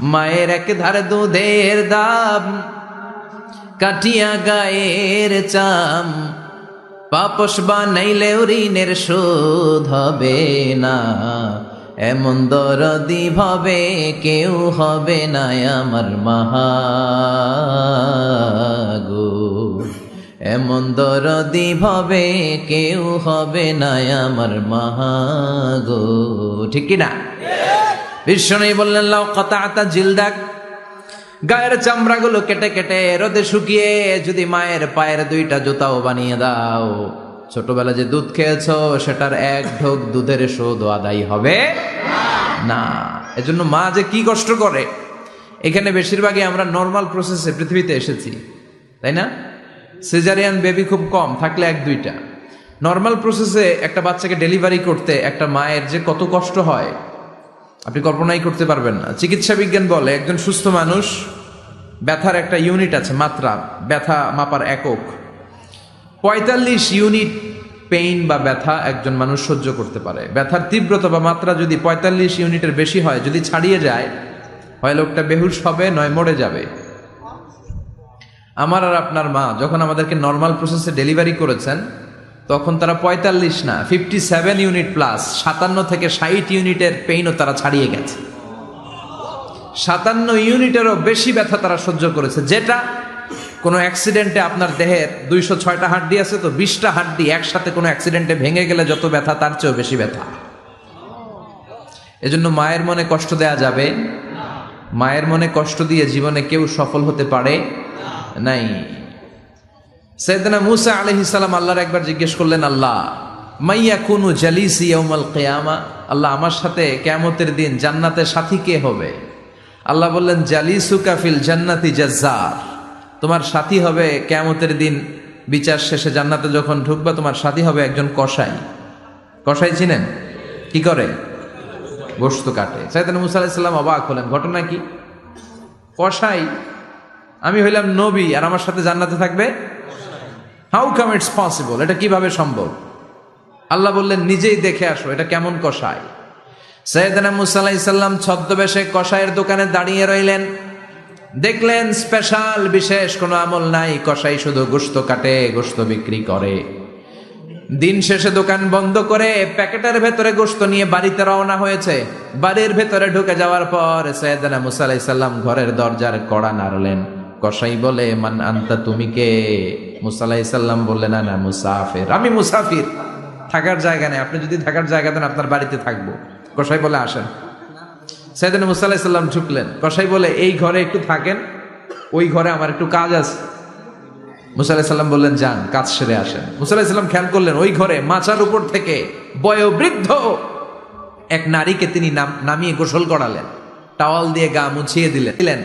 মায়ের এক ধারে দুধের দাম, কাটিয়া গায়ের চাম। পাপস বানাইলেও ঋণের শোধ হবে না, এমন দরদি ভাবে কেউ হবে না আমার মাহাগো। এমন দরদি ভাবে কেউ হবে না আমার মাহাগো। ঠিক না? বিষ্ণু বললেন লাউ কথা আতা জিলদাক। গায়ের চামড়াগুলো কেটে কেটে রোদে শুকিয়ে যদি মায়ের পায়ের দুইটা জুতাও বানিয়ে দাও। ছোটবেলা যে দুধ খেয়েছো, সেটার এক ঢোক দুধের শোধ আদায় হবে না। এজন্য মা যে কি কষ্ট করে। এখানে বেশিরভাগই আমরা নর্মাল প্রসেসে পৃথিবীতে এসেছি, তাই না? সিজারিয়ান বেবি খুব কম, থাকলে এক দুইটা। নর্মাল প্রসেসে একটা বাচ্চাকে ডেলিভারি করতে একটা মায়ের যে কত কষ্ট হয় আপনি কল্পনাই করতে পারবেন না। চিকিৎসা বিজ্ঞান বলে একজন সুস্থ মানুষ, ব্যথার একটা ইউনিট আছে, মাত্রা, ব্যথা মাপার একক। পঁয়তাল্লিশ ইউনিট পেইন বা ব্যথা একজন মানুষ সহ্য করতে পারে। ব্যথার তীব্রতা বা মাত্রা যদি পঁয়তাল্লিশ ইউনিটের বেশি হয়, যদি ছাড়িয়ে যায়, হয় লোকটা বেহুশ হবে, নয় মরে যাবে। আমার আর আপনার মা, যখন আমাদেরকে নর্মাল প্রসেসে ডেলিভারি করেছেন তখন তারা পঁয়তাল্লিশ না ফিফটি সেভেন ইউনিট প্লাস সাতান্ন থেকে ষাট ইউনিটের পেইনও তারা ছাড়িয়ে গেছে। সাতান্ন ইউনিটেরও বেশি ব্যথা তারা সহ্য করেছে, যেটা কোনো অ্যাক্সিডেন্টে আপনার দেহের দুইশো ছয়টা হাড্ডি আছে তো বিশটা হাড্ডি একসাথে কোনো অ্যাক্সিডেন্টে ভেঙে গেলে যত ব্যথা, তার চেয়েও বেশি ব্যথা। এজন্য মায়ের মনে কষ্ট দেয়া যাবে। মায়ের মনে কষ্ট দিয়ে জীবনে কেউ সফল হতে পারে নাই। সৈয়দনা মুসা আলহি সালাম আল্লাহর একবার জিজ্ঞেস করলেন, আল্লাহ, মাইয়া কুনু জালিসি ইয়াউমাল কিয়ামা? আল্লাহ, আমার সাথে কেয়ামতের দিন জান্নাতের সাথী কে হবে? আল্লাহ বললেন জালিসু কাফিল জান্নাতি জাজ্জার। তোমার সাথী হবে কেয়ামতের দিন বিচার শেষে জান্নাতে যখন ঢুকবা, তোমার সাথী হবে একজন কসাই। কসাই চিনেন? কি করে? গোস্ত কাটে। সাইদান মুসা আলাইসাল্লাম অবাক হলেন, ঘটনা কি? কসাই, আমি হইলাম নবী, আর আমার সাথে জান্নাতে থাকবে? হাউ কাম ইটস পসিবল এটা কীভাবে সম্ভব? আল্লাহ বললেন, নিজেই দেখে আসো, এটা কেমন কষায় সৈয়দনা মুসাল্লাহ ইসাল্লাম ছদ্মবেশে কষাইয়ের দোকানে দাঁড়িয়ে রইলেন। দেখলেন স্পেশাল, বিশেষ কোনো আমল নাই কষাই শুধু গোস্ত কাটে গোস্ত বিক্রি করে। দিন শেষে দোকান বন্ধ করে প্যাকেটের ভেতরে গোস্ত নিয়ে বাড়িতে রওনা হয়েছে। বাড়ির ভেতরে ঢুকে যাওয়ার পর সৈয়দনা মুসা আলাইসাল্লাম ঘরের দরজার কড়া নাড়লেন। কসাই বলে, মান আন্তা, তুমি কে? মুসা আলাইসাল্লাম বললেন, না না, মুসাফির। আমি মুসাফির। থাকার জায়গা নেই। আপনি যদি থাকার জায়গা দেন, আপনার বাড়িতে থাকব। কসাই বলে, আসেন। সৈয়দনা মুসা আলাইসাল্লাম ঢুকলেন। কসাই বলে, এই ঘরে একটু থাকেন, ওই ঘরে আমার একটু কাজ আছে। মুসা আলাহিসাল্লাম বললেন, যান, কাজ সেরে আসেন। মুসা আলাহিসাল্লাম খেয়াল করলেন, ওই ঘরে মাচার উপর থেকে বয়োবৃদ্ধ এক নারীকে তিনি নাম- নামিয়ে গোসল করালেন। টাওয়াল দিয়ে গা মুছিয়ে দিলেন দিলেন।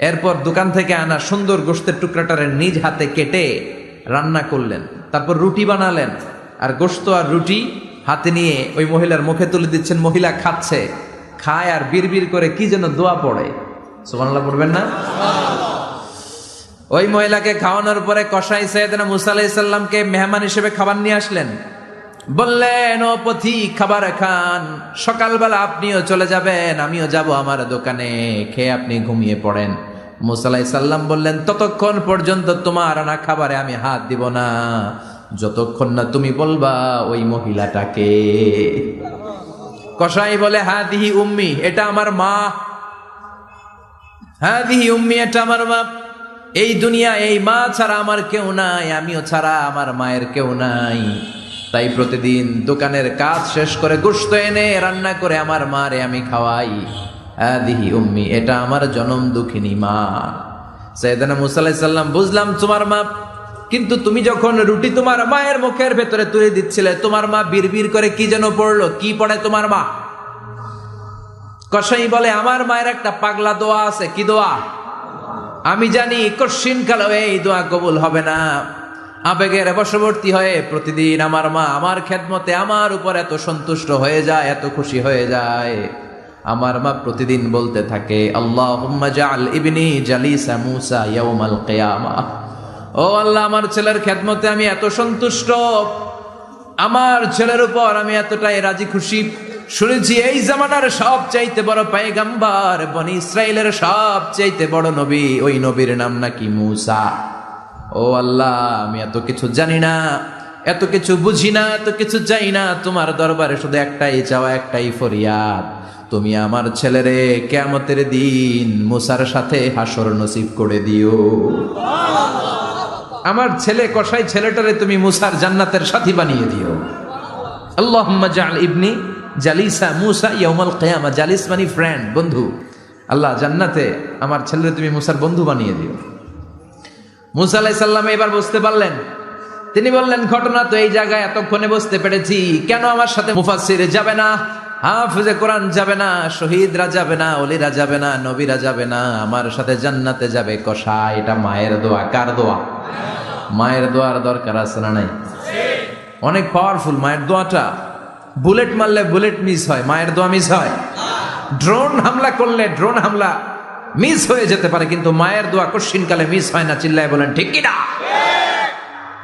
এরপর দোকান থেকে আনা সুন্দর গোস্তের টুকরাটারে নিজ হাতে কেটে রান্না করলেন। তারপর রুটি বানালেন। আর গোস্ত আর রুটি হাতে নিয়ে ওই মহিলার মুখে তুলে দিচ্ছেন, মহিলা খাচ্ছে, খায় আর বিড়বিড় করে কি যেন দোয়া পড়ে। সুবহানাল্লাহ পড়বেন না? ওই মহিলাকে খাওয়ানোর পরে কসাই সৈয়দনা মুসা আলাইসাল্লামকে মেহমান হিসেবে খাবার নিয়ে আসলেন। বললেন, ও পথি, খাবার খান। সকালবেলা আপনিও চলে যাবেন, আমিও যাব আমার দোকানে। খেয়ে আপনি ঘুমিয়ে পড়েন। মুসালাই সাল্লাম বললেন, ততক্ষণ পর্যন্ত তোমার আনা খাবারে আমি হাত দিব না। যতক্ষণ না তুমি বলবা ওই মহিলাটাকে। কসাই বলে হা দিহি উম্মি, এটা আমার মা। হ্যাঁ দিহি উম্মি, এটা আমার মা এই দুনিয়া, এই মা ছাড়া আমার কেউ নাই, আমিও ছাড়া আমার মায়ের কেউ নাই। তাই প্রতিদিন দোকানের কাজ শেষ করে গোস্ত এনে রান্না করে আমার মারে আমি খাওয়াই। হ্যাঁ দিহি উম্মি, এটা আমার জনম দুঃখিনী মা। সৈয়দানা মুসাল্লাহ সাল্লাম বুঝলাম তোমার মা, কিন্তু তুমি যখন রুটি তোমার মায়ের মুখের ভেতরে তুলে দিচ্ছিলে, তোমার মা বিড়বিড় করে কি যেন পড়ল, কি পড়ে তোমার মা? কসাই বলে, আমার মায়ের একটা পাগলা দোয়া আছে, কি দোয়া? আমি জানি কশিন কালো এই দোয়া কবুল হবে না। আবেগের বশবর্তী হয়ে প্রতিদিন আমার মা আমার খেদমতে আমার উপর এত সন্তুষ্ট হয়ে যায়, এত খুশি হয়ে যায়। আমার মা প্রতিদিন বলতে থাকে আল্লাহ জালিসা ও আল্লাহ, আমার ছেলের খেদমতে আমি এত সন্তুষ্ট। আমার ছেলের উপর আমি এতটাই রাজি খুশি। শুনেছি, এই জামানার সব চাইতে বড় পায়গাম্বার বনি ইসরায়েলের সব চাইতে বড় নবী, ওই নবীর নাম নাকি মুসা। ও আল্লাহ, আমি এত কিছু জানি না, এত কিছু বুঝি না, এত কিছু চাই না, তোমার দরবারে শুধু একটাই চাওয়া, একটাই ফরিয়াদ। তুমি আমার ছেলেরে কেমতের দিন মুসার সাথে হাসর নসিব করে দিও। আমার ছেলে কসাই ছেলেটারে তুমি মুসার জান্নাতের সাথী বানিয়ে দিও। আল্লাহুম্মা জাল ইবনি জালিসা মুসা ইয়াউমাল কিয়ামা। জালিস মানে ফ্রেন্ড বন্ধু। আল্লাহ জান্নাতে আমার ছেলেরে তুমি মুসার বন্ধু বানিয়ে দিও। মুসা আলাইহিস সালাম এবার বুঝতে পারলেন। তিনি বললেন, ঘটনা তো এই জায়গায় এতক্ষণে বুঝতে পেরেছি। কেন আমার সাথে মুফাসসিরে যাবে না? হাফিজে কোরআন যাবে না, শহীদরা যাবে না, অলিরা যাবে না, নবীরা যাবে না, আমার সাথে জান্নাতে যাবে কষা, এটা মায়ের দোয়া, কার দোয়া? মায়ের দোয়ার দরকার আছে না নাই? অনেক পাওয়ারফুল মায়ের দোয়াটা। বুলেট মারলে বুলেট মিস হয়, মায়ের দোয়া মিস হয়। ড্রোন হামলা করলে ড্রোন হামলা মিস হয়ে যেতে পারে, কিন্তু মায়ের দোয়া কশিনকালে মিস হয় না, চিল্লায় বলেন, ঠিক কিনা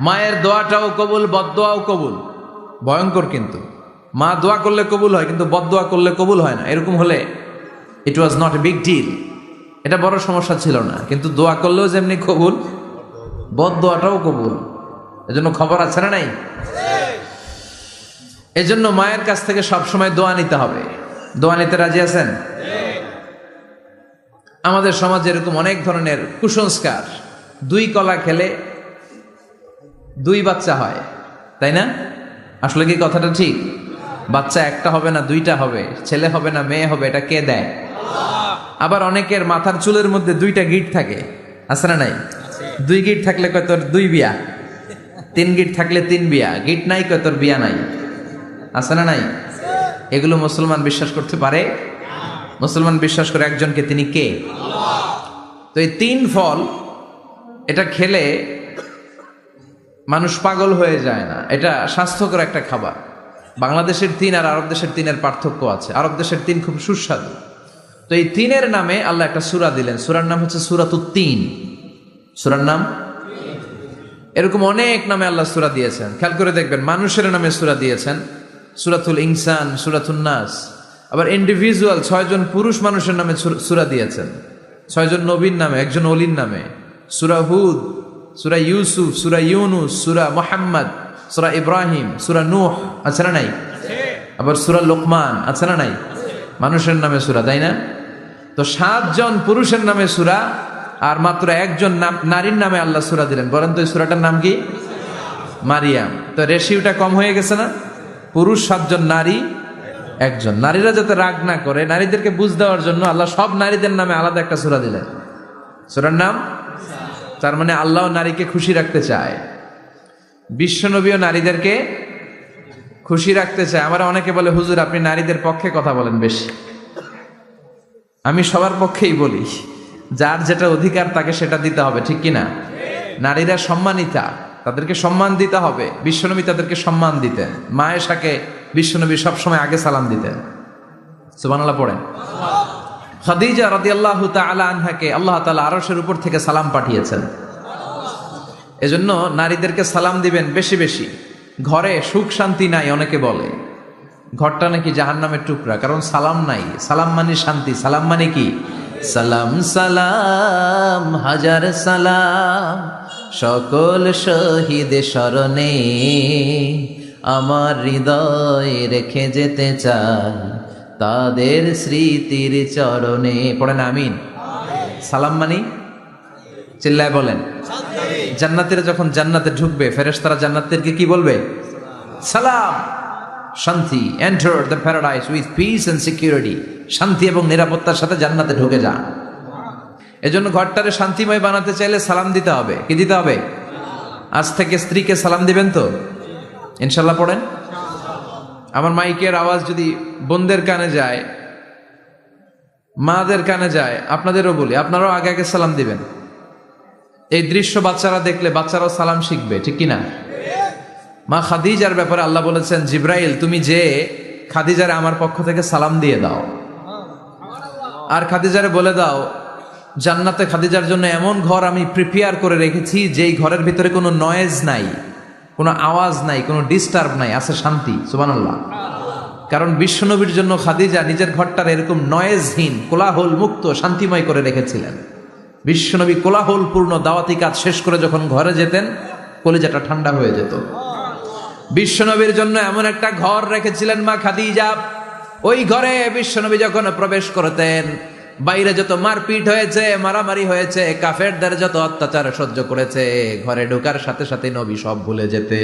মায়ের দোয়াটাও কবুল, বদদোয়াও কবুল। ভয়ঙ্কর কিন্তু। মা দোয়া করলে কবুল হয়, কিন্তু বদদোয়া করলে কবুল হয় না। এরকম হলে it was not a big deal এটা বড় সমস্যা ছিল না, কিন্তু দোয়া করলেও যেমনি কবুল বদদোয়াটাও কবুল। এজন্য খবর আছে না নাই? এজন্য মায়ের কাছ থেকে সবসময় দোয়া নিতে হবে। দোয়া নিতে রাজি আছেন? আমাদের সমাজে এরকম অনেক ধরনের কুসংস্কার। দুই কলা খেলে দুই বাচ্চা হয়, তাই না? আসলে কি কথাটা ঠিক? বাচ্চা একটা হবে না, দুইটা হবে, ছেলে হবে না, মেয়ে হবে, এটা কে দেয়? আবার অনেকের মাথার চুলের মধ্যে দুইটা গিট থাকে, আছে না নাই? দুই গিট থাকলে কয় তোর দুই বিয়া? তিন গিট থাকলে তিন বিয়া, গিট নাই কয় তোর বিয়া নাই, আছে না নাই? এগুলো মুসলমান বিশ্বাস করতে পারে? মুসলমান বিশ্বাস করে একজনকে তিনি কে? তো এই তিন ফল, এটা খেলে মানুষ পাগল হয়ে যায় না, এটা স্বাস্থ্যকর একটা খাবার। বাংলাদেশের তিন আর আরব দেশের তিনের পার্থক্য আছে। আরব দেশের তিন খুব সুস্বাদু। তো এই তিনের নামে আল্লাহ একটা সুরা দিলেন। সুরার নাম হচ্ছে সুরাতুত তিন। সুরার নাম? এরকম অনেক নামে আল্লাহ সুরা দিয়েছেন। খেয়াল করে দেখবেন, মানুষের নামে সুরা দিয়েছেন। সুরাতুল ইনসান সুরাতুল নাস। আবার ইন্ডিভিজুয়াল ছয়জন পুরুষ মানুষের নামে সুরা দিয়েছেন। ছয়জন নবীর নামে, একজন অলির নামে। সুরা হুদ, সুরা ইউসুফ, সুরা ইউনুস, সুরা মোহাম্মদ। সুরা ইব্রাহিম সুরা নূহ আছে না নাই? আবার সুরা লোকমান আছে না নাই? মানুষের নামে সুরা তাই না? তো সাতজন পুরুষের নামে সুরা আর মাত্র একজন নারীর নামে আল্লাহ সুরা দিলেন। বলেন তো এই সুরাটার নাম কি? মারিয়াম। তো রেশিওটা কম হয়ে গেছে না? পুরুষ সাতজন, নারী একজন। নারীরা যাতে রাগ না করে, নারীদেরকে বুঝ দেওয়ার জন্য আল্লাহ সব নারীদের নামে আলাদা একটা সুরা দিলেন। সুরার নাম? তার মানে আল্লাহ নারীকে খুশি রাখতে চায়। বিশ্বনবীও নারীদেরকে খুশি রাখতে চায়। আমার অনেকে বলে, হুজুর, আপনি নারীদের পক্ষে কথা বলেন বেশি। আমি সবার পক্ষেই বলি, যার যেটা অধিকার তাকে সেটা দিতে হবে, ঠিক কি না নারীরা সম্মানিতা, তাদেরকে সম্মান দিতে হবে। বিশ্বনবী তাদেরকে সম্মান দিতেন। মায়েশাকে বিশ্বনবী সবসময় আগে সালাম দিতেন। সুবহানাল্লাহ, পড়েন। খাদিজা রাদিয়াল্লাহু তাআলা আনহাকে আল্লাহ তাআলা আরশের উপর থেকে সালাম পাঠিয়েছেন। এজন্য নারীদেরকে সালাম দিবেন বেশি বেশি। ঘরে সুখ শান্তি নাই, অনেকে বলে। ঘরটা নাকি জাহান্নামের টুকরা, কারণ সালাম নাই। সালাম মানে শান্তি, সালাম মানে কি? সালাম সালাম, হাজার সালাম, সকল শহীদ স্মরণে আমার হৃদয় রেখে যেতে চাই তাদের স্মৃতির চরণে। পড়েন আমিন। সালাম মানি? চিল্লায় বলেন। জান্নাতের যখন জান্নাতে ঢুকবে ফেরেস তারা জান্নাতেরকে কি বলবে? সালাম। শান্তি। Enter the paradise with peace and security শান্তি এবং নিরাপত্তার সাথে জান্নাতে ঢুকে যান। এজন্য ঘরটারে শান্তিময় বানাতে চাইলে সালাম দিতে হবে। কি দিতে হবে? আজ থেকে স্ত্রীকে সালাম দিবেন তো? ইনশাল্লাহ পড়েন? আমার মাইকের আওয়াজ যদি বোনদের কানে যায়, মাদের কানে যায়, আপনাদেরও বলি, আপনারাও আগে আগে সালাম দিবেন। এই দৃশ্য বাচ্চারা দেখলে বাচ্চারাও সালাম শিখবে, ঠিক কিনা মা খাদিজার ব্যাপারে আল্লাহ বলেছেন, জিব্রাইল, তুমি যে খাদিজারে আমার পক্ষ থেকে সালাম দিয়ে দাও। আর খাদিজারে বলে দাও, জান্নাতে খাদিজার জন্য এমন ঘর আমি প্রিপেয়ার করে রেখেছি, যেই ঘরের ভিতরে কোনো নয়েজ নাই, কোনো আওয়াজ নাই, কোনো ডিস্টার্ব নাই, আছে শান্তি, সুবহানাল্লাহ। কারণ বিশ্বনবীর জন্য খাদিজা নিজের ঘরটার এরকম নয়েজহীন কোলাহল মুক্ত শান্তিময় করে রেখেছিলেন। বিশ্বনবী কোলাহলপূর্ণ দাওয়াতি কাজ শেষ করে যখন ঘরে যেতেন, কলিজাটা ঠান্ডা হয়ে যেত। বিশ্বনবীর জন্য এমন একটা ঘর রেখেছিলেন মা খাদিজা। ওই ঘরে বিশ্বনবী যখন প্রবেশ করতেন, বাইরে যত মারপিট হয়েছে, মারামারি হয়েছে, কাফেরদের যত অত্যাচার সহ্য করেছে, ঘরে ঢোকার সাথে সাথে নবী সব ভুলে যেতে।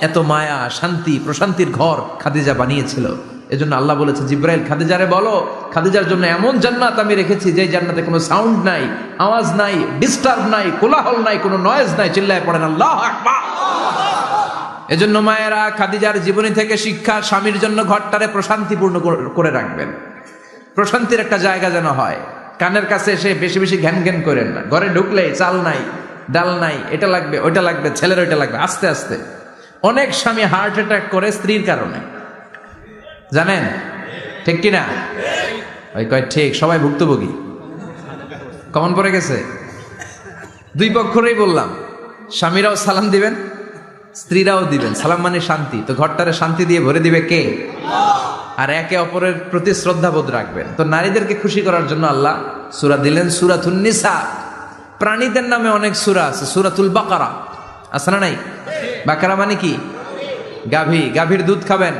এত মায়া, শান্তি, প্রশান্তির ঘর খাদিজা বানিয়েছিল। এজন্য আল্লাহ বলেছে, জিব্রাইল, খাদিজারে বলো, খাদিজার জন্য এমন জান্নাত আমি রেখেছি যে জান্নাতে কোনো সাউন্ড নাই, আওয়াজ নাই, ডিস্টার্ব নাই, কোলাহল নাই, কোনো নয়েজ নাই, চিল্লায় পড়েন, আল্লাহ এজন্য মায়েরা খাদিজার জীবনী থেকে শিক্ষা স্বামীর জন্য ঘরটারে প্রশান্তিপূর্ণ করে রাখবেন। প্রশান্তির একটা জায়গা যেন হয়। কানের কাছে এসে বেশি বেশি ঘ্যান ঘ্যান করেন না। ঘরে ঢুকলে চাল নাই, ডাল নাই, এটা লাগবে, ওইটা লাগবে, ছেলের ওইটা লাগবে, আস্তে আস্তে। অনেক স্বামী হার্ট অ্যাটাক করে স্ত্রীর কারণে। জানেন? ঠিক কিনা? ওই কয়, ঠিক, সবাই ভুক্তভোগী। কমন পড়ে গেছে? দুই পক্ষরেই বললাম, স্বামীরাও সালাম দিবেন, স্ত্রীরাও দিবেন। সালাম মানে শান্তি। তো ঘরটারে শান্তি দিয়ে ভরে দিবে কে? আর একে অপরের প্রতি শ্রদ্ধাবোধ রাখবেন। তো নারীদেরকে খুশি করার জন্য আল্লাহ সুরা দিলেন সুরাতুল নিসা। প্রাণীদের নামে অনেক সুরা আছে, সুরাতুল বাকারা। আছে না নাই? বাকারা মানে কি? গাভী। গাভীর দুধ খাবেন।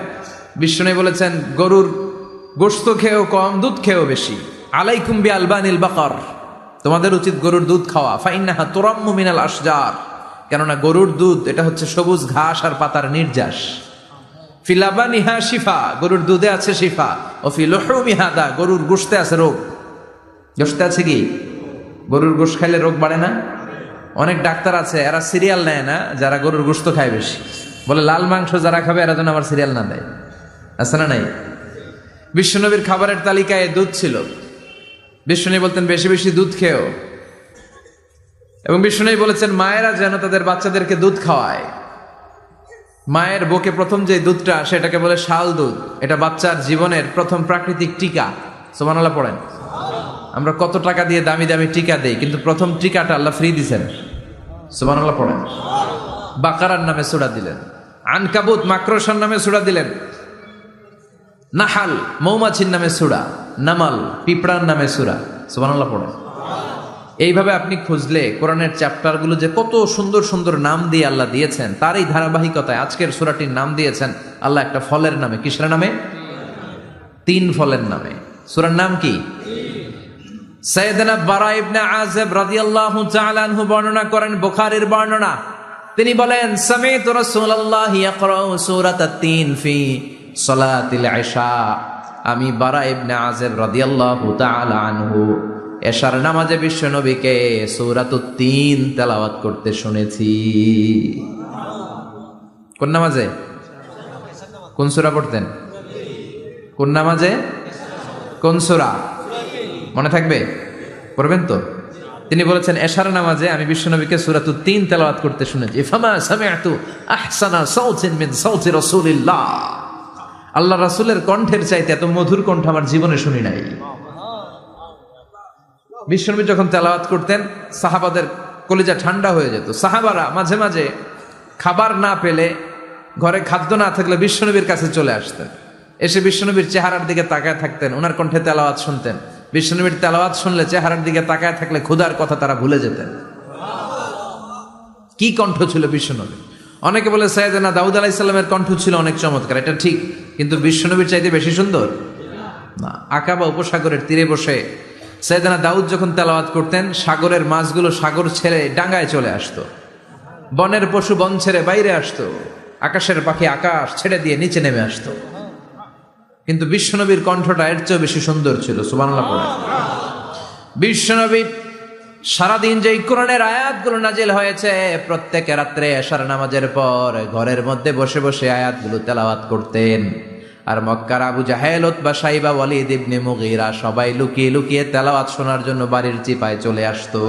বিষ্ণু বলেছেন, গরুর গোস্ত খেয়েও কম, দুধ খেয়েও বেশি। আলাইকুম বি আলবানিল বাকর। তোমাদের উচিত গরুর দুধ খাওয়া। ফাইন্নাহা তোরাম্মু মিনাল আসজার কেননা গরুর দুধ, এটা হচ্ছে সবুজ ঘাস আর পাতার নির্যাস। ফিলাবানিহা শিফা, গরুর দুধে আছে শিফা। ও ফিলহমিহাদা গরুর গোশতে আছে রোগ। গোশতে আছে কি? গরুর গোশ খাইলে রোগ বাড়ে না? অনেক ডাক্তার আছে, এরা সিরিয়াল নেয় না, যারা গরুর গোস্ত খায় বেশি। বলে, লাল মাংস যারা খাবে, এরা যেন আমার সিরিয়াল না দেয়। আছে না নাই? বিশ্বনবীর খাবারের তালিকায় দুধ ছিল। বিষ্ণু বলতেন, বেশি বেশি দুধ খেয়েও এবং বিষ্ণু বলেছেন, মায়েরা যেন তাদের বাচ্চাদেরকে দুধ খাওয়ায়। মায়ের বুকে প্রথম যে দুধটা, সেটাকে বলে শাল দুধ। এটা বাচ্চার জীবনের প্রথম প্রাকৃতিক টিকা। সোমানাল্লাহ পড়েন। আমরা কত টাকা দিয়ে দামি দামি টিকা দেই, কিন্তু প্রথম টিকাটা আল্লাহ ফ্রি দিছেন। সোমানাল্লাহ পড়েন। বাকারার নামে সুরা দিলেন। আনকাবুত মাকড়সার নামে সুরা দিলেন। নাহাল, মৌমাছির নামে সুরা, নামাল, পিঁপড়ার নামে সুরা। সোমানাল্লাহ পড়েন এইভাবে আপনি খুঁজলে কোরআনের চ্যাপ্টারগুলো যে কত সুন্দর সুন্দর নাম দিয়ে আল্লাহ দিয়েছেন তার এই ধারাবাহিকতায় আজকের সুরাটির নাম দিয়েছেন আল্লাহ একটা ফলের নামে। কিসের নামে? তিন ফলের নামে। সুরার নাম কি? সৈয়দনা বারা ইবনে আজেব রাদিয়াল্লাহু তাআলা আনহু বর্ণনা করেন, বুখারীর বর্ণনা। তিনি বলেন, সামিতু রাসূলুল্লাহ ইয়াকরাউ সূরাত তিন ফি সালাতিল ইশা আমি বারা ইবনে আজেব রাদিয়াল্লাহু তাআলা আনহু। এশার নামাজে বিশ্ব নবীকে সূরাতুত তিন তেলাওয়াত করতে শুনেছি। কোন নামাজে? কোন সূরা পড়তেন? কোন নামাজে? কোন সূরা? মনে থাকবে? পড়বেন তো? তিনি বলেছেন, এশার নামাজে আমি বিশ্বনবীকে সুরাতু তিন তেলাওয়াত করতে শুনেছি। ফামা সামিআতু আহসানা সাউতিন মিন সাউতি রাসূলিল্লাহ। আল্লাহ রাসূলের কণ্ঠের চাইতে এত মধুর কণ্ঠ আমার জীবনে শুনি নাই। বিশ্বনবী যখন তেলাওয়াত করতেন, সাহাবাদের কলিজা ঠান্ডা হয়ে যেত। সাহাবারা মাঝে মাঝে খাবার না পেলে ঘরে খাদ্য না থাকলে বিশ্বনবীর কাছে চলে আসতেন। এসে বিশ্বনবীর চেহারার দিকে তাকায় থাকতেন, ওনার কণ্ঠে তেলাওয়াত শুনতেন। বিশ্বনবীর তেলাওয়াত শুনলে চেহারার দিকে তাকায় থাকলে ক্ষুধার কথা তারা ভুলে যেতেন। কি কণ্ঠ ছিল বিশ্বনবী অনেকে বলে সৈয়দনা দাউদ আলাইসাল্লামের কণ্ঠ ছিল অনেক চমৎকার, এটা ঠিক। কিন্তু বিশ্বনবীর চাইতে বেশি সুন্দর? না। আকাবা উপসাগরের তীরে বসে সৈয়দনা দাউদ যখন তেলাওয়াত করতেন, সাগরের মাছগুলো সাগর ছেড়ে ডাঙ্গায় চলে আসতো। বনের পশু বন ছেড়ে বাইরে আসতো। আকাশের পাখি আকাশ ছেড়ে দিয়ে নিচে নেমে আসতো। কিন্তু বিশ্বনবীর কণ্ঠটা এর চেয়েও বেশি সুন্দর ছিল সুবাংলা পড়ে। বিশ্বনবী সারাদিন যে কোরআনের আয়াতগুলো নাজিল হয়েছে, প্রত্যেক রাত্রে এশার নামাজের পর ঘরের মধ্যে বসে বসে আয়াতগুলো তেলাওয়াত করতেন। আর মক্কার আবু জাহেল বা সাইবা, ওয়ালিদ ইবনে মুগীরা সবাই লুকিয়ে লুকিয়ে তেলাওয়াত শোনার জন্য বাড়ির চিপায় চলে আসতো।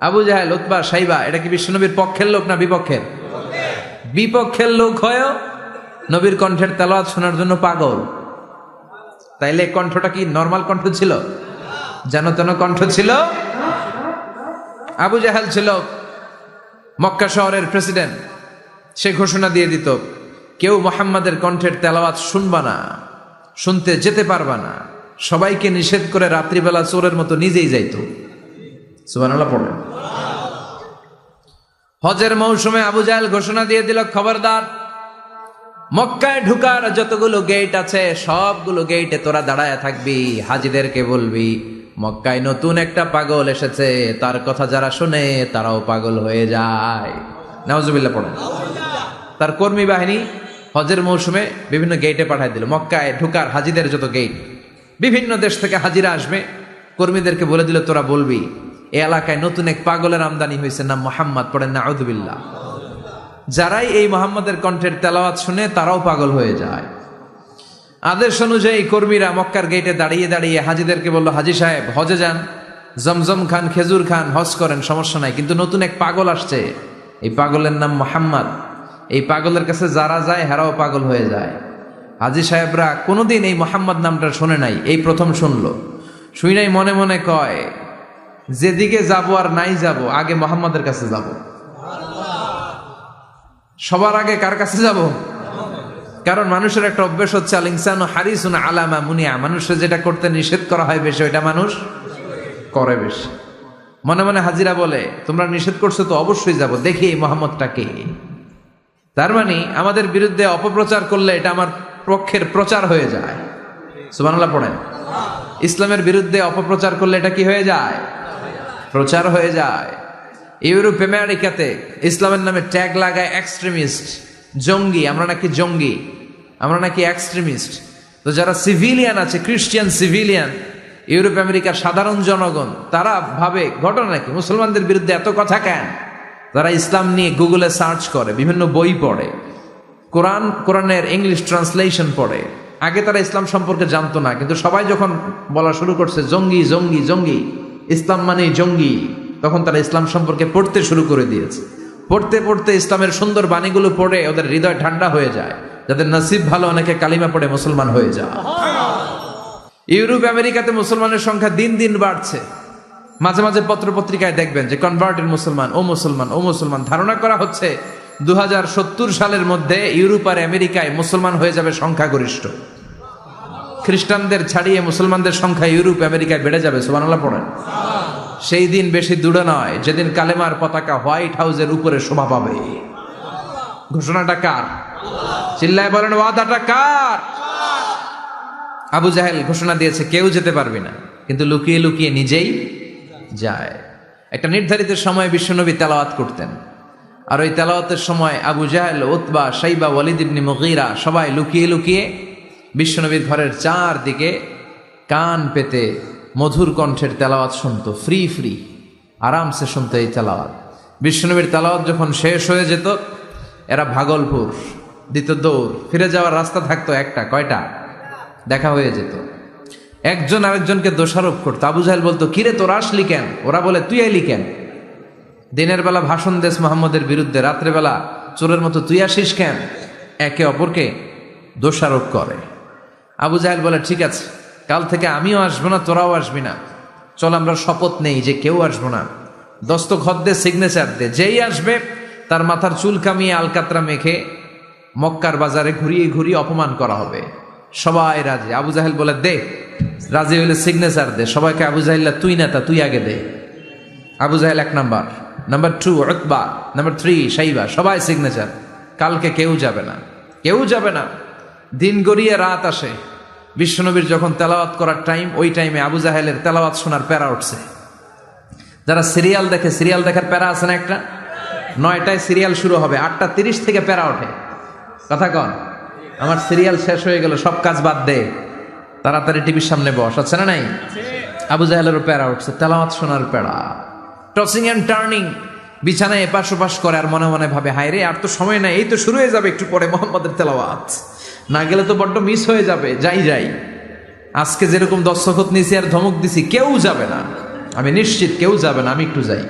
আবু জাহেল, উতবা সাইবা, এটা কি বিশ্বনবীর পক্ষের লোক না বিপক্ষের? বিপক্ষের লোক হয়েও নবীর কণ্ঠের তেলাওয়াত শোনার জন্য পাগল। তাইলে কণ্ঠটা কি নর্মাল কণ্ঠ ছিল? যেন তেন কণ্ঠ ছিল? আবু জাহাল ছিল মক্কা শহরের প্রেসিডেন্ট। সে ঘোষণা দিয়ে দিত, কেউ মোহাম্মদের কণ্ঠের তেলাওয়াত শুনবা না, শুনতে যেতে পারবা না। সবাইকে নিষেধ করে রাত্রিবেলা চোরের মতো নিজেই যাইত। সুবহানাল্লাহ পড়েন হজের মৌসুমে আবু জাহেল ঘোষণা দিয়ে দিল, খবরদার মক্কায় ঢুকার যতগুলো গেট আছে, সবগুলো গেটে তোরা দাঁড়ায় থাকবি, হাজিদেরকে বলবি, মক্কায় নতুন একটা পাগল এসেছে, তার কথা যারা শুনে তারাও পাগল হয়ে যায়। নাওজুবিল্লাহ পড়েন তার কর্মী বাহিনী হজের মৌসুমে বিভিন্ন গেটে পাঠায় দিল। মক্কায় ঢুকার হাজিদের যত গেট বিভিন্ন দেশ থেকে হাজিরা আসবে, কর্মীদেরকে বলে দিল, তোরা বলবি, এ এলাকায় নতুন এক পাগলের আমদানি হয়েছে, নাম মোহাম্মদ, পড়েন না আউদুবিল্লাহ যারাই এই মোহাম্মদের কণ্ঠের তেলাওয়াত শুনে তারাও পাগল হয়ে যায়। আদেশ অনুযায়ী কর্মীরা মক্কার গেটে দাঁড়িয়ে দাঁড়িয়ে হাজিদেরকে বলল, হাজি সাহেব, হজে যান। জমজম খান, খেজুর খান, হজ করেন, সমস্যা নাই। কিন্তু নতুন এক পাগল আসছে। এই পাগলের নাম মোহাম্মদ। এই পাগলের কাছে যারা যায়, হেরাও পাগল হয়ে যায়। হাজি সাহেবরা কোনোদিন এই মোহাম্মদ নামটা শোনে নাই, এই প্রথম শুনলো। শুই নাই মনে মনে কয়, যেদিকে যাব আর নাই যাব, আগে মোহাম্মদের কাছে যাব। সবার আগে কার কাছে যাব? কারণ মানুষের একটা অভ্যেস হচ্ছে আল ইনসান হারিসুন আলামা মুনিয়া। মানুষের যেটা করতে নিষেধ করা হয় বেশি, ওইটা মানুষ করে বেশি। মনে মনে হাজিরা বলে, তোমরা নিষেধ করছ তো অবশ্যই যাব, দেখি এই মোহাম্মদটাকে তার মানে আমাদের বিরুদ্ধে অপপ্রচার করলে এটা আমার পক্ষের প্রচার হয়ে যায়। সুবহানাল্লাহ পড়েন। ইসলামের বিরুদ্ধে অপপ্রচার করলে এটা কি হয়ে যায়? প্রচার হয়ে যায়। ইউরোপ আমেরিকাতে ইসলামের নামে ট্যাগ লাগায় এক্সট্রিমিস্ট জঙ্গি, আমরা নাকি জঙ্গি, আমরা নাকি এক্সট্রিমিস্ট তো যারা সিভিলিয়ান আছে খ্রিস্টিয়ান সিভিলিয়ান ইউরোপ আমেরিকার সাধারণ জনগণ, তারা ভাবে, ঘটনা নাকি? মুসলমানদের বিরুদ্ধে এত কথা কেন? তারা ইসলাম নিয়ে গুগলে সার্চ করে, বিভিন্ন বই পড়ে, কোরআন, কোরআনের ইংলিশ ট্রান্সলেশন পড়ে। আগে তারা ইসলাম সম্পর্কে জানতো না, কিন্তু সবাই যখন বলা শুরু করছে, জঙ্গি জঙ্গি জঙ্গি, ইসলাম মানে জঙ্গি। তখন তারা ইসলাম সম্পর্কে পড়তে শুরু করে দিয়েছে। পড়তে পড়তে ইসলামের সুন্দর বাণীগুলো পড়ে ওদের হৃদয় ঠান্ডা হয়ে যায়। যাদের নসিব ভালো, অনেকে কালিমা পড়ে মুসলমান হয়ে যায়। ইউরোপ, আমেরিকাতে মুসলমানের সংখ্যা দিন দিন বাড়ছে। মাঝে মাঝে পত্র পত্রিকায় দেখবেন যে কনভার্টেড মুসলমান, ও মুসলমান ও মুসলমান। ধারণা করা হচ্ছে দু হাজার সত্তর সালের মধ্যে ইউরোপ আর আমেরিকায় মুসলমান হয়ে যাবে সংখ্যাগরিষ্ঠ। খ্রিস্টানদের ছাড়িয়ে মুসলমানদের সংখ্যা ইউরোপ, আমেরিকায় বেড়ে যাবে। সুবহানাল্লাহ পড়েন। সেই দিন বেশি দূরে নয়, যেদিন কালেমার পতাকা হোয়াইট হাউসের উপরে শোভা পাবে। ঘোষণাটা কার? চিল্লায় বলেন, ওয়াদাটা কার? আবু জাহেল ঘোষণা দিয়েছে, কেউ যেতে পারবে না। কিন্তু লুকিয়ে লুকিয়ে নিজেই যায়। একটা নির্ধারিত সময় বিশ্বনবী তেলাওয়াত করতেন। আর ওই তেলাওয়াতের সময় আবু জাহেল, উতবা সাইবা ওয়ালিদ ইবনি মুগীরা সবাই লুকিয়ে লুকিয়ে বিশ্বনবীর ঘরের চারদিকে কান পেতে মধুর কণ্ঠের তেলাওয়াত শুনতো ফ্রি ফ্রি আরামসে শুনতো এই তেলাওয়াত। বিশ্বনবীর তেলাওয়াত যখন শেষ হয়ে যেত, এরা ভাগলপুর দিত দৌড়, ফিরে যাওয়ার রাস্তা থাকতো একটা, কয়টা? দেখা হয়ে যেত। একজন আরেকজনকে দোষারোপ করতো। আবু জাহেল বলতো, কিরে, তোর আসলি কেন? ওরা বলে, তুই আইলি কেন? দিনের বেলা ভাষণ দেশ মোহাম্মদের বিরুদ্ধে রাত্রেবেলা চোরের মতো, তুই আসিস কেন? একে অপরকে দোষারোপ করে। আবু জাহেল বলে, ঠিক আছে কাল থেকে আমিও আসব না, তোরাও আসবি না। চল, আমরা শপথ নেই যে কেউ আসব না। দস্তখত দে সিগনেচার দে। যেই আসবে, তার মাথার চুল কামিয়ে আলকাতরা মেখে মক্কার বাজারে ঘুরিয়ে ঘুরিয়ে অপমান করা হবে। সবাই রাজি। আবু জাহেল বলে, দে, রাজি হইলে সিগনেচার দে। সবাইকে আবু জাহিল্লা তুই নেতা, তুই আগে দে। আবু জাহেল এক number. Number two Utba. Number three Shaiba. সবাই সিগনেচার কালকে কেউ যাবে না। কেউ যাবে না। দিন গড়িয়ে রাত আসে। বিশ্বনবীর যখন তেলাওয়াত করার টাইম ওই টাইমে আবু জাহেলের তেলাওয়াত শোনার প্যারা উঠছে। যারা সিরিয়াল দেখে সিরিয়াল দেখার প্যারা আছে না একটা? নয়টায় সিরিয়াল শুরু হবে, আটটা তিরিশ থেকে প্যারা ওঠে। কথা কন, আমার সিরিয়াল শেষ হয়ে গেল, সব কাজ বাদ দে। তাড়াতাড়ি টিভির সামনে বস, আছে না নাই? আবু জাহেলেরও প্যারা উঠছে, তেলাওয়াত শোনার প্যারা। টসিং অ্যান্ড টার্নিং বিছানায় এপাশ ওপাশ করে আর মনে মনে ভাবে হায় রে আর তো সময় নাই, এই তো শুরু হয়ে যাবে একটু পরে মোহাম্মদের তেলাওয়াত। না গেলে তো বড্ড মিস হয়ে যাবে, যাই যাই। আজকে যেরকম দর্শকত নিছি আর ধমক দিছি, কেউ যাবে না। আমি নিশ্চিত কেউ যাবে না, আমি একটু যাই।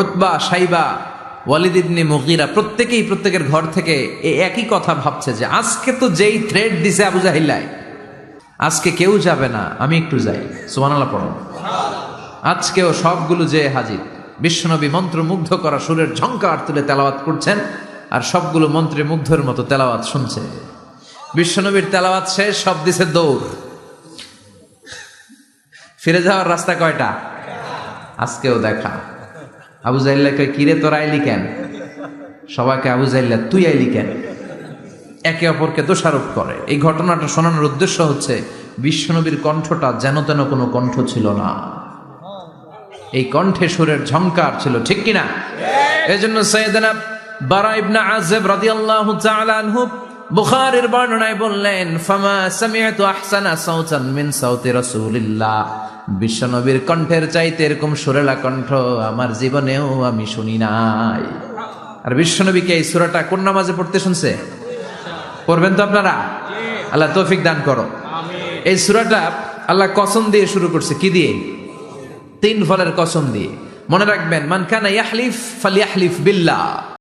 উতবা, সাইবা, ওয়ালিদ ইবনে মুগিরা প্রত্যেকেই প্রত্যেকের ঘর থেকে এই একই কথা ভাবছে যে, আজকে তো যেই থ্রেড দিছে আবু জাহিল্লায়, আজকে কেউ যাবে না, আমি একটু যাই। সুবহানাল্লাহ পড়ো। আজকেও সবগুলো যে হাজির, বিশ্বনবী মন্ত্রমুগ্ধ করা সুরের ঝঙ্কার তুলে তেলাওয়াত করছেন। আর সবগুলো মন্ত্রে মুগ্ধের মতো তেলাওয়াত শুনছে। বিশ্বনবীর তেলাওয়াত শেষ সব দিছে দৌড়। ফিরে যাওয়ার রাস্তা কয়টা? আজকেও দেখা। আবু জাইল্লা কয় কিরে তোর আইলি কেন? সবাইকে আবু জাইল্লা তুই আইলি কেন? একে অপরকে দোষারোপ করে। এই ঘটনাটা শোনানোর উদ্দেশ্য হচ্ছে বিশ্বনবীর কণ্ঠটা যেন তেন কোনো কণ্ঠ ছিল না। এই কণ্ঠে সুরের ঝংকার ছিল ঠিক কিনা? এই জন্য সৈয়দনা বারা ইবনা আজেব রাদিয়াল্লাহু তাআলা আনহু বুখারীর বর্ণনায় বললেন ফামা সামিআতু আহসানা সাউতান মিন সাউতি রাসূলিল্লাহ। বিশ্বনবীর কণ্ঠের চাইতে এরকম সুরেলা কণ্ঠ আমার জীবনেও আমি শুনি নাই। আর বিশ্বনবীকে এই সূরাটা কোন নামাজে পড়তে শুনছে? পড়বেন তো আপনারা? আল্লাহ তৌফিক দান করো। এই সূরাটা আল্লাহ কসম দিয়ে শুরু করছে। কি দিয়ে? তিন ফলের কসম দিয়ে। মনে রাখবেন মান কানা ইয়াহলিফ ফালিয়াহলিফ বিল্লাহ।